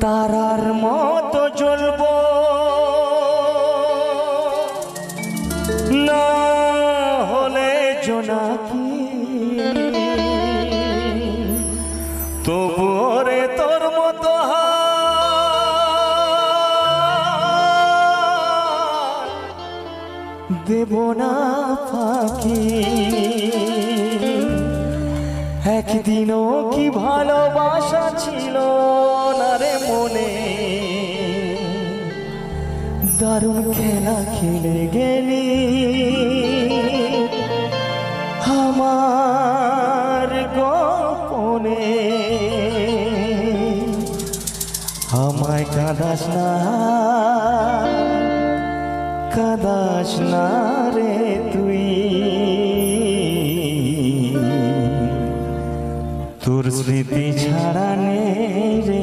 তারার মতো জ্বলব। না হলে জোনাকি। তবু রে তোর মতো দেব না ফাঁকি। একদিনও কি রে মনে। দারুণ খেলা খেলে গেলি। আমার গোপনে। আমায় কাঁদাস না কাঁদাস না রে তুই। তোর স্মৃতি ছাড়া নেই রে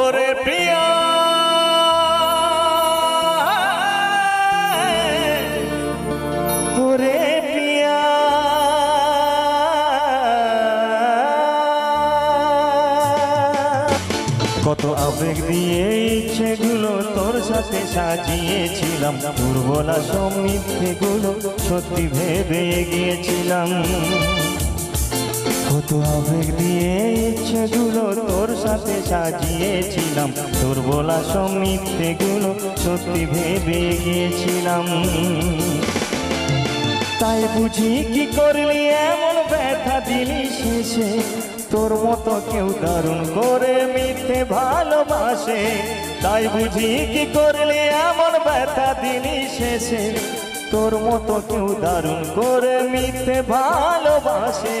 ওরে প্রিয়া। ওরে প্রিয়া। কত আবেগ দিয়ে ইচ্ছেগুলো তোর সাথে সাজিয়েছিলাম। দুর্বলা সব মিথ্যেগুলো সত্যি ভেবে গিয়েছিলাম। আবেগ দিয়ে ইচ্ছেগুলো তোর সাথে সাজিয়েছিলাম। তোর বলা সব মিথ্যেগুলো সত্যি ভেবে গিয়েছিলাম। তাই বুঝি কি করলি, এমন ব্যথা দিলি শেষে। তোর মতো কেউ দারুণ করে মিথ্যে ভালোবাসে। তাই বুঝি কি করলি, এমন ব্যথা দিলি শেষে। তোর মতো কেউ দারুণ করে মিথ্যে ভালোবাসে।